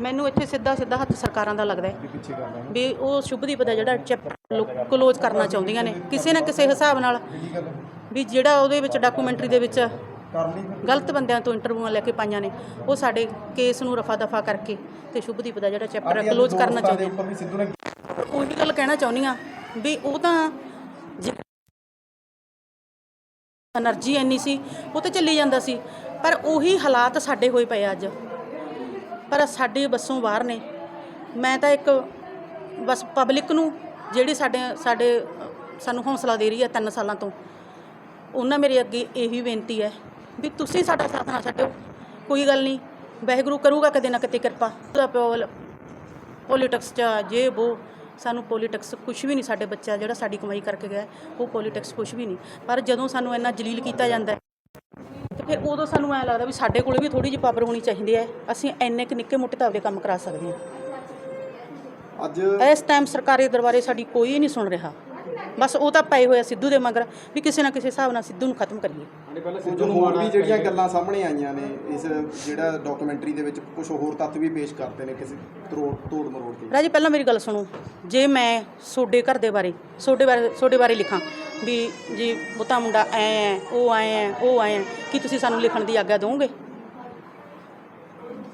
ਮੈਨੂੰ ਇੱਥੇ ਸਿੱਧਾ ਸਿੱਧਾ ਹੱਥ ਸਰਕਾਰਾਂ ਦਾ ਲੱਗਦਾ ਵੀ ਉਹ ਸ਼ੁਭਦੀਪ ਦਾ ਜਿਹੜਾ ਚੈਪਟਰ ਕਲੋਜ਼ ਕਰਨਾ ਚਾਹੁੰਦੀਆਂ ਨੇ। ਕਿਸੇ ਨਾ ਕਿਸੇ ਹਿਸਾਬ ਨਾਲ ਵੀ ਜਿਹੜਾ ਉਹਦੇ ਵਿੱਚ ਡਾਕੂਮੈਂਟਰੀ ਦੇ ਵਿੱਚ ਗਲਤ ਬੰਦਿਆਂ ਤੋਂ ਇੰਟਰਵਿਊਆਂ ਲੈ ਕੇ ਪਾਈਆਂ ਨੇ ਉਹ ਸਾਡੇ ਕੇਸ ਨੂੰ ਰਫਾ ਦਫਾ ਕਰਕੇ ਤੇ ਸ਼ੁਭਦੀਪ ਦਾ ਜਿਹੜਾ ਚੈਪਟਰ ਕਲੋਜ਼ ਕਰਨਾ ਚਾਹੁੰਦੇ ਉਹ ਵੀ ਗੱਲ ਕਹਿਣਾ ਚਾਹੁੰਦੀ ਆ ਵੀ ਉਹ ਤਾਂ એનર્ਜੀ ਇੰਨੀ ਸੀ ਉਹ ਤਾਂ ਚੱਲੀ ਜਾਂਦਾ ਸੀ ਪਰ ਉਹੀ ਹਾਲਾਤ ਸਾਡੇ ਹੋਏ ਪਏ ਅੱਜ। ਪਰ ਸਾਡੀ ਬੱਸੋਂ ਬਾਹਰ ਨੇ। ਮੈਂ ਤਾਂ ਇੱਕ ਬਸ ਪਬਲਿਕ ਨੂੰ ਜਿਹੜੀ ਸਾਡੇ ਸਾਡੇ, ਸਾਨੂੰ ਹੌਸਲਾ ਦੇ ਰਹੀ ਹੈ ਤਿੰਨ ਸਾਲਾਂ ਤੋਂ, ਉਹਨਾਂ ਮੇਰੇ ਅੱਗੇ ਇਹੀ ਬੇਨਤੀ ਹੈ ਵੀ ਤੁਸੀਂ ਸਾਡਾ ਸਾਥ ਨਾ ਛੱਡਿਓ। ਕੋਈ ਗੱਲ ਨਹੀਂ, ਵਾਹਿਗੁਰੂ ਕਰੂਗਾ ਕਦੇ ਨਾ ਕਿਤੇ ਕਿਰਪਾ। ਉਹਦਾ ਪੋਲੀਟਿਕਸ ਚ ਜੇ ਉਹ ਸਾਨੂੰ ਪੋਲੀਟਿਕਸ ਕੁਝ ਵੀ ਨਹੀਂ ਸਾਡੇ ਬੱਚਾ ਜਿਹੜਾ ਸਾਡੀ ਕਮਾਈ ਕਰਕੇ ਗਿਆ, ਉਹ ਪੋਲੀਟਿਕਸ ਕੁਝ ਵੀ ਨਹੀਂ। ਪਰ ਜਦੋਂ ਸਾਨੂੰ ਇੰਨਾ ਜਲੀਲ ਕੀਤਾ ਜਾਂਦਾ ਫਿਰ ਉਦੋਂ ਸਾਨੂੰ ਐ ਲੱਗਦਾ ਵੀ ਸਾਡੇ ਕੋਲੇ ਵੀ ਥੋੜੀ ਜਿਹੀ ਪਾਵਰ ਹੋਣੀ ਚਾਹੀਦੀ ਹੈ। ਅਸੀਂ ਇੰਨੇ ਕੁ ਨਿੱਕੇ ਮੋਟੇ ਤਾਂ ਆਪਦੇ ਕੰਮ ਕਰਾ ਸਕਦੇ ਹਾਂ। ਅੱਜ ਇਸ ਟਾਈਮ ਸਰਕਾਰੀ ਦਰਬਾਰੇ ਸਾਡੀ ਕੋਈ ਨਹੀਂ ਸੁਣ ਰਿਹਾ। ਬਸ ਉਹ ਤਾਂ ਪਏ ਹੋਏ ਆ ਸਿੱਧੂ ਦੇ ਮਗਰ ਵੀ ਕਿਸੇ ਨਾ ਕਿਸੇ ਹਿਸਾਬ ਨਾਲ ਸਿੱਧੂ ਨੂੰ ਖਤਮ ਕਰੀਏ। ਕੁਝ ਹੋਰ ਵੀ ਜਿਹੜੀਆਂ ਗੱਲਾਂ ਸਾਹਮਣੇ ਆਈਆਂ ਨੇ ਇਸ ਜਿਹੜਾ ਡਾਕੂਮੈਂਟਰੀ ਦੇ ਵਿੱਚ ਕੁਝ ਹੋਰ ਤੱਥ ਵੀ ਪੇਸ਼ ਕਰਦੇ ਨੇ ਕਿਸੇ ਤਰੋੜ ਤੋੜ ਮਰੋੜ ਕੇ। ਰਾਜੀ ਪਹਿਲਾਂ ਮੇਰੀ ਗੱਲ ਸੁਣੋ। ਜੇ ਮੈਂ ਸੋਡੇ ਘਰ ਦੇ ਬਾਰੇ ਸੋਡੇ ਬਾਰੇ ਸੋਡੇ ਬਾਰੇ ਲਿਖਾਂ ਵੀ ਜੀ ਬੁੱਤਾ ਮੁੰਡਾ ਐ ਹੈ ਉਹ ਐ ਹੈ ਉਹ ਐ ਹੈ ਕੀ ਤੁਸੀਂ ਸਾਨੂੰ ਲਿਖਣ ਦੀ ਆਗਿਆ ਦਿਓਗੇ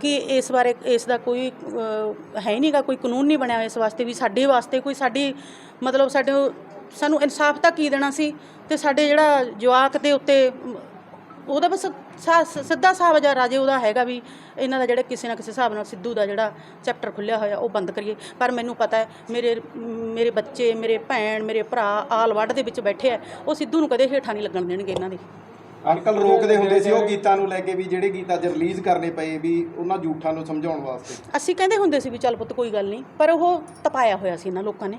ਕਿ ਇਸ ਬਾਰੇ ਇਸ ਦਾ ਕੋਈ ਅਹ, ਹੈ ਨਹੀਂਗਾ ਕੋਈ ਕਾਨੂੰਨ ਨਹੀਂ ਬਣਿਆ ਇਸ ਵਾਸਤੇ ਵੀ ਸਾਡੇ ਵਾਸਤੇ ਕੋਈ ਸਾਡੀ ਮਤਲਬ ਸਾਡੇ ਸਾਨੂੰ ਇਨਸਾਫ ਤਾਂ ਕੀ ਦੇਣਾ ਸੀ? ਤੇ ਸਾਡੇ ਜਿਹੜਾ ਜਵਾਕ ਦੇ ਉੱਤੇ ਉਹਦਾ ਬਸ ਸਾ- ਸਿੱਧਾ ਹਿਸਾਬ ਜਾਂ ਰਾਜੇ ਉਹਦਾ ਹੈਗਾ ਵੀ ਇਹਨਾਂ ਦਾ ਜਿਹੜਾ ਕਿਸੇ ਨਾ ਕਿਸੇ ਹਿਸਾਬ ਨਾਲ ਸਿੱਧੂ ਦਾ ਜਿਹੜਾ ਚੈਪਟਰ ਖੁੱਲਿਆ ਹੋਇਆ ਉਹ ਬੰਦ ਕਰੀਏ। ਪਰ ਮੈਨੂੰ ਪਤਾ ਹੈ ਮੇਰੇ ਮੇਰੇ ਬੱਚੇ ਮੇਰੇ ਭੈਣ ਮੇਰੇ ਭਰਾ ਆਲ ਵਰਡ ਦੇ ਵਿੱਚ ਬੈਠੇ ਆ ਉਹ ਸਿੱਧੂ ਨੂੰ ਕਦੇ ਹੇਠਾਂ ਨਹੀਂ ਲੱਗਣ ਦੇਣਗੇ ਇਹਨਾਂ ਦੇ। ਅੰਕਲ ਰੋਕਦੇ ਹੁੰਦੇ ਸੀ ਉਹ ਗੀਤਾਂ ਨੂੰ ਲੈ ਕੇ ਵੀ ਜਿਹੜੇ ਗੀਤ ਅੱਜ ਰਿਲੀਜ਼ ਕਰਨੇ ਪਏ ਵੀ ਉਹਨਾਂ ਝੂਠਾਂ ਨੂੰ ਸਮਝਾਉਣ ਵਾਸਤੇ। ਅਸੀਂ ਕਹਿੰਦੇ ਹੁੰਦੇ ਸੀ ਵੀ ਚੱਲ ਪੁੱਤ ਕੋਈ ਗੱਲ ਨਹੀਂ ਪਰ ਉਹ ਤਪਾਇਆ ਹੋਇਆ ਸੀ ਇਹਨਾਂ ਲੋਕਾਂ ਨੇ।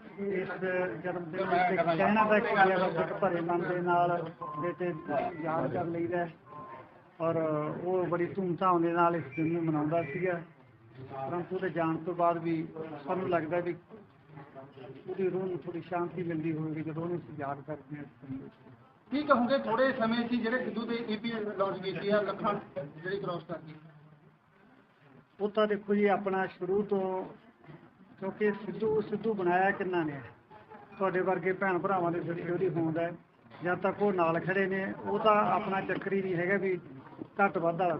ਇਸ ਜਨਮ ਦਿਨ ਤੇ ਕਹਿਣਾ ਤਾਂ ਕਿ ਇੱਕ ਭਰੇ ਮਨ ਦੇ ਨਾਲ ਬੇਟੇ ਯਾਦ ਕਰ ਲਈਦਾ ਹੈ। ਔਰ ਉਹ ਬੜੀ ਧੂਮਧਾਮ ਦੇ ਨਾਲ ਇਸ ਦਿਨ ਨੂੰ ਮਨਾਉਂਦਾ ਸੀਗਾ ਪਰੰਤੂ ਉਹਦੇ ਜਾਣ ਤੋਂ ਬਾਅਦ ਵੀ ਸਾਨੂੰ ਲੱਗਦਾ ਵੀ ਉਹਦੀ ਰੂਹ ਨੂੰ ਥੋੜੀ ਸ਼ਾਂਤੀ ਮਿਲਦੀ ਹੋਵੇਗੀ ਜਦੋਂ ਉਹਨੂੰ ਯਾਦ ਕਰਦੇ ਹਾਂ। ਕੀ ਕਹੋਗੇ ਥੋੜੇ ਸਮੇਂ 'ਚ ਜਿਹੜੇ ਸਿੱਧੂ ਦੇ ਈਪੀ ਲਾਂਚ ਕੀਤੀ ਆ ਲੱਖਾਂ ਜਿਹੜੀ ਕ੍ਰੋਸ ਕਰ ਗਈ ਉਹ ਤਾਂ ਦੇਖੋ ਜੀ ਆਪਣਾ ਸ਼ੁਰੂ ਤੋਂ ਕਿਉਂਕਿ ਸਿੱਧੂ ਸਿੱਧੂ ਬਣਾਇਆ ਕਿੰਨਾ ਨੇ? ਤੁਹਾਡੇ ਵਰਗੇ ਭੈਣ ਭਰਾਵਾਂ ਦੇ ਜਿਹੜੀ ਉਹਦੀ ਹੋਂਦ ਹੈ, ਜਦ ਤੱਕ ਉਹ ਨਾਲ ਖੜੇ ਨੇ, ਉਹ ਤਾਂ ਆਪਣਾ ਚੱਕਰ ਹੀ ਨਹੀਂ ਹੈਗਾ ਵੀ ਘੱਟ ਵਾਧਾ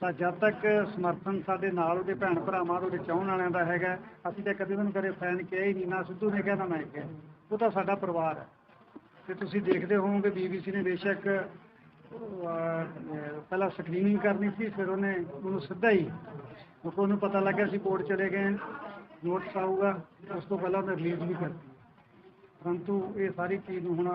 ਤਾਂ ਜਦ ਤੱਕ ਸਮਰਥਨ ਸਾਡੇ ਨਾਲ ਉਹਦੇ ਭੈਣ ਭਰਾਵਾਂ ਦਾ ਉਹਦੇ ਚਾਹਣ ਵਾਲਿਆਂ ਦਾ ਹੈਗਾ, ਅਸੀਂ ਤਾਂ ਕਦੇ ਉਹਨੂੰ ਕਦੇ ਫੈਨ ਕਿਹਾ ਹੀ ਨਹੀਂ, ਨਾ ਸਿੱਧੂ ਨੇ ਕਿਹਾ, ਨਾ ਮੈਂ ਕਿਹਾ। ਉਹ ਤਾਂ ਸਾਡਾ ਪਰਿਵਾਰ ਹੈ। ਤੇ ਤੁਸੀਂ ਦੇਖਦੇ ਹੋਵੋਗੇ ਬੀਬੀਸੀ ਨੇ ਬੇਸ਼ੱਕ ਪਹਿਲਾਂ ਸਕਰੀਨਿੰਗ ਕਰਨੀ ਸੀ, ਫਿਰ ਉਹਨੇ ਉਹਨੂੰ ਸਿੱਧਾ ਹੀ ਕਿਉਂਕਿ ਉਹਨੂੰ ਪਤਾ ਲੱਗਿਆ ਸੀ ਕੋਰਟ ਚਲੇ ਗਏ। ਨੋਟਿਸ ਆਊਗਾ ਉਸ ਤੋਂ ਪਹਿਲਾਂ ਉਹਨੇ ਰਿਲੀਜ਼ ਵੀ ਕਰਤੀ ਪਰੰਤੂ ਇਹ ਸਾਰੀ ਚੀਜ਼ ਨੂੰ ਹੁਣ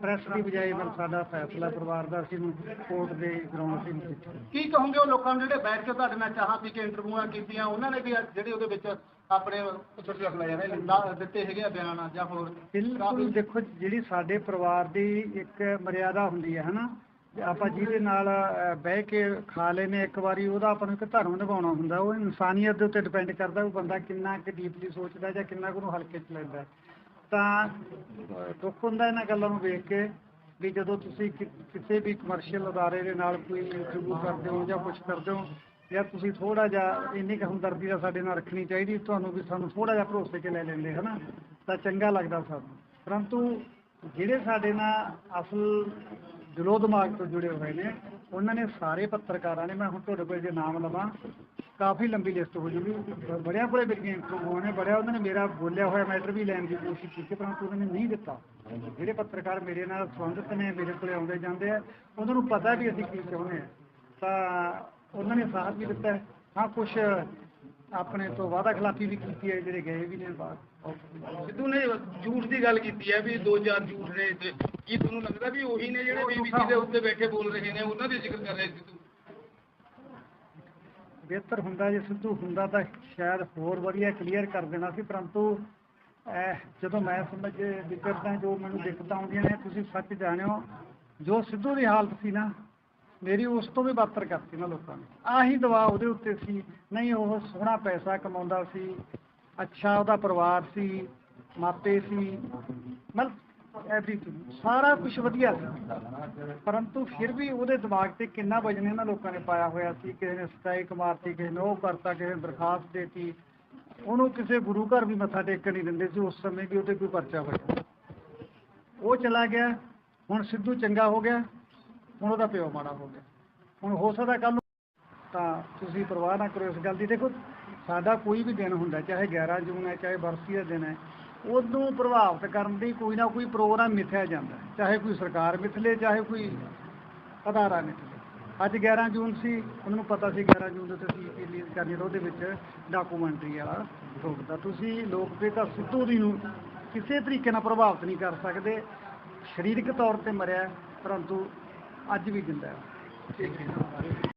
ਪ੍ਰੈਸ ਦੀ ਬਜਾਏ ਮਤਲਬ ਸਾਡਾ ਫੈਸਲਾ ਪਰਿਵਾਰ ਦਾ ਅਸੀਂ ਨੂੰ ਕੋਰਟ ਦੇ ਗਰਾਊਂਡ ਤੇ ਨਹੀਂ ਕੀ ਕਹੋਗੇ ਉਹ ਲੋਕਾਂ ਨੂੰ ਜਿਹੜੇ ਬੈਠ ਕੇ ਤੁਹਾਡੇ ਨਾਲ ਚਾਹਾਂ ਪੀ ਕੇ ਇੰਟਰਵਿਊਆਂ ਕੀਤੀਆਂ ਉਹਨਾਂ ਨੇ ਵੀ ਜਿਹੜੇ ਉਹਦੇ ਵਿੱਚ ਆਪਣੇ ਛੋਟੇ ਛੋਟੇ ਲੈ ਜਾਣੇ ਲਾ- ਦਿੱਤੇ ਹੈਗੇ ਆ ਬਿਆਨ ਜਾਂ ਹੋਰ? ਬਿਲਕੁਲ ਦੇਖੋ ਜਿਹੜੀ ਸਾਡੇ ਪਰਿਵਾਰ ਦੀ ਇੱਕ ਮਰਿਆਦਾ ਹੁੰਦੀ ਹੈ ਹਨਾ ਆਪਾਂ ਜਿਹਦੇ ਨਾਲ ਬਹਿ ਕੇ ਖਾ ਲੈਨੇ ਇੱਕ ਵਾਰੀ, ਉਹਦਾ ਆਪਾਂ ਨੂੰ ਇੱਕ ਧਰਮ ਨਿਭਾਉਣਾ ਹੁੰਦਾ। ਉਹ ਇਨਸਾਨੀਅਤ ਦੇ ਉੱਤੇ ਡਿਪੈਂਡ ਕਰਦਾ, ਉਹ ਬੰਦਾ ਕਿੰਨਾ ਕੁ ਡੀਪਲੀ ਸੋਚਦਾ ਜਾਂ ਕਿੰਨਾ ਕੁ ਉਹਨੂੰ ਹਲਕੇ ਚ ਲੈਂਦਾ। ਤਾਂ ਦੁੱਖ ਹੁੰਦਾ ਇਹਨਾਂ ਗੱਲਾਂ ਨੂੰ ਵੇਖ ਕੇ ਵੀ ਜਦੋਂ ਤੁਸੀਂ ਕਿਸੇ ਵੀ ਕਮਰਸ਼ੀਅਲ ਅਦਾਰੇ ਦੇ ਨਾਲ ਕੋਈ ਇੰਟਰਵਿਊ ਕਰਦੇ ਹੋ ਜਾਂ ਕੁਝ ਕਰਦੇ ਹੋ, ਜਾਂ ਤੁਸੀਂ ਥੋੜਾ ਜਿਹਾ ਇੰਨੀ ਕੁ ਹਮਦਰਦੀ ਦਾ ਸਾਡੇ ਨਾਲ ਰੱਖਣੀ ਚਾਹੀਦੀ, ਤੁਹਾਨੂੰ ਵੀ ਸਾਨੂੰ ਥੋੜਾ ਜਿਹਾ ਭਰੋਸੇ 'ਚ ਲੈ ਲੈਂਦੇ, ਹਨਾ? ਤਾਂ ਚੰਗਾ ਲੱਗਦਾ ਸਾਨੂੰ। ਪਰੰਤੂ ਜਿਹੜੇ ਸਾਡੇ ਨਾਲ ਅਸਲ ਦਿਲੋਂ ਦਿਮਾਗ ਤੋਂ ਜੁੜੇ ਹੋਏ ਨੇ, ਉਹਨਾਂ ਨੇ ਸਾਰੇ ਪੱਤਰਕਾਰਾਂ ਨੇ, ਮੈਂ ਹੁਣ ਤੁਹਾਡੇ ਕੋਲ ਜੇ ਨਾਮ ਲਵਾਂ, ਕਾਫੀ ਲੰਬੀ ਲਿਸਟ ਹੋ ਜੂਗੀ। ਬੜਿਆਂ ਕੋਲੇ ਮੇਰੀਆਂ ਇੰਟਰਵਿਊ ਨੇ, ਬੜਿਆ ਉਹਨਾਂ ਨੇ ਮੇਰਾ ਬੋਲਿਆ ਹੋਇਆ ਮੈਟਰ ਵੀ ਲੈਣ ਦੀ ਕੋਸ਼ਿਸ਼ ਕੀਤੀ, ਪਰੰਤੂ ਉਹਨਾਂ ਨੇ ਨਹੀਂ ਦਿੱਤਾ। ਜਿਹੜੇ ਪੱਤਰਕਾਰ ਮੇਰੇ ਨਾਲ ਸੰਬੰਧਿਤ ਨੇ, ਮੇਰੇ ਕੋਲੇ ਆਉਂਦੇ ਜਾਂਦੇ ਆ, ਉਹਨਾਂ ਨੂੰ ਪਤਾ ਵੀ ਅਸੀਂ ਕੀ ਚਾਹੁੰਦੇ ਆ। ਤਾਂ ਉਹਨਾਂ ਨੇ ਸਾਥ ਵੀ ਦਿੱਤਾ ਹਾਂ। ਕੁਝ ਆਪਣੇ ਤੋਂ ਵਾਅਦਾ ਖਿਲਾਫੀ ਵੀ ਕੀਤੀ ਹੈ, ਜਿਹੜੇ ਗਏ ਵੀ ਨੇ ਬਾਹਰ ਸਿੱਧੂ ਨੇ ਝੂਠ ਦੀ ਗੱਲ ਕੀਤੀ ਹੈ ਵੀ ਦੋ ਚਾਰ ਝੂਠ ਨੇ ਕੀ ਤੁਹਾਨੂੰ ਲੱਗਦਾ ਵੀ ਉਹੀ ਨੇ ਜਿਹੜੇ ਬੀਬੀਸੀ ਦੇ ਉੱਤੇ ਬੈਠੇ ਬੋਲ ਰਹੇ ਨੇ ਉਹਨਾਂ ਦੇ ਜ਼ਿਕਰ ਕਰ ਰਹੇ ਸਿੱਧੂ ਬਿਹਤਰ ਹੁੰਦਾ ਜੇ ਸਿੱਧੂ ਹੁੰਦਾ ਤਾਂ ਸ਼ਾਇਦ ਹੋਰ ਵਧੀਆ ਕਲੀਅਰ ਕਰ ਦੇਣਾ ਸੀ ਪਰੰਤੂ ਜਦੋਂ ਮੈਂ ਸਮਝ ਵਿਚਰਦਾ ਜੋ ਮੈਨੂੰ ਦਿੱਕਤਾਂ ਆਉਂਦੀਆਂ ਨੇ ਤੁਸੀਂ ਸੱਚ ਜਾਣਿਓ ਜੋ ਸਿੱਧੂ ਦੀ ਹਾਲਤ ਸੀ ਨਾ ਮੇਰੀ ਉਸ ਤੋਂ ਵੀ ਬਦਤਰ ਕਰਤੀ ਨਾ ਲੋਕਾਂ ਨੇ। ਆਹੀ ਦਬਾਅ ਉਹਦੇ ਉੱਤੇ ਸੀ ਨਹੀਂ ਉਹ ਸੋਹਣਾ ਪੈਸਾ ਕਮਾਉਂਦਾ ਸੀ ਅੱਛਾ ਉਹਦਾ ਪਰਿਵਾਰ ਸੀ ਮਾਪੇ ਸੀ ਮਤਲਬ ਐਵਰੀਥਿੰਗ ਸਾਰਾ ਕੁਝ ਵਧੀਆ ਸੀ। ਪਰੰਤੂ ਫਿਰ ਵੀ ਉਹਦੇ ਦਿਮਾਗ ਤੇ ਕਿੰਨਾ ਵਜਨ ਇਹਨਾਂ ਲੋਕਾਂ ਨੇ ਪਾਇਆ ਹੋਇਆ ਸੀ। ਕਿਸੇ ਨੇ ਸਟ੍ਰਾਈਕ ਮਾਰਤੀ, ਕਿਸੇ ਨੇ ਉਹ ਕਰਤਾ, ਕਿਸੇ ਨੇ ਦਰਖਾਸਤ ਦੇਤੀ। ਉਹਨੂੰ ਕਿਸੇ ਗੁਰੂ ਘਰ ਵੀ ਮੱਥਾ ਟੇਕਣ ਨਹੀਂ ਦਿੰਦੇ ਸੀ। ਉਸ ਸਮੇਂ ਵੀ ਉਹਦੇ ਕੋਈ ਪਰਚਾ ਹੋਇਆ। ਉਹ ਚਲਾ ਗਿਆ। ਹੁਣ ਸਿੱਧੂ ਚੰਗਾ ਹੋ ਗਿਆ। ਹੁਣ ਉਹਦਾ ਪਿਓ ਮਾੜਾ ਹੋ ਗਿਆ। ਹੁਣ ਹੋ ਸਕਦਾ ਕੱਲ ਤਾਂ ਤੁਸੀਂ ਪਰਵਾਹ ਨਾ ਕਰੋ ਇਸ ਗੱਲ ਦੀ। ਦੇਖੋ, ਸਾਡਾ ਕੋਈ ਵੀ ਦਿਨ ਹੁੰਦਾ, ਚਾਹੇ 11 ਜੂਨ ਹੈ, ਚਾਹੇ ਬਰਸੀ ਦਾ ਦਿਨ ਹੈ ਉਹਨੂੰ ਪ੍ਰਭਾਵਿਤ ਕਰਨ ਲਈ ਕੋਈ ਨਾ ਕੋਈ ਪ੍ਰੋਗਰਾਮ ਮਿਥਿਆ ਜਾਂਦਾ ਚਾਹੇ ਕੋਈ ਸਰਕਾਰ ਮਿਥਲੇ, ਚਾਹੇ ਕੋਈ ਅਦਾਰਾ ਮਿਥਲੇ। ਅੱਜ 11 ਜੂਨ ਸੀ, ਉਹਨਾਂ ਨੂੰ ਪਤਾ ਸੀ 11 ਜੂਨ ਦੇ ਉੱਤੇ ਰਿਲੀਜ਼ ਕਰਨੀ ਤਾਂ ਉਹਦੇ ਵਿੱਚ ਡਾਕੂਮੈਂਟਰੀ ਵਾਲਾ ਰੋਕਦਾ ਤੁਸੀਂ ਲੋਕਪ੍ਰਿਯਤਾ ਸਿੱਧੂ ਦੀ ਨੂੰ ਕਿਸੇ ਤਰੀਕੇ ਨਾਲ ਪ੍ਰਭਾਵਿਤ ਨਹੀਂ ਕਰ ਸਕਦੇ। ਸਰੀਰਕ ਤੌਰ ਤੇ ਮਰਿਆ ਪਰੰਤੂ ਅੱਜ ਵੀ ਜਿੰਦਾ ਹੈ।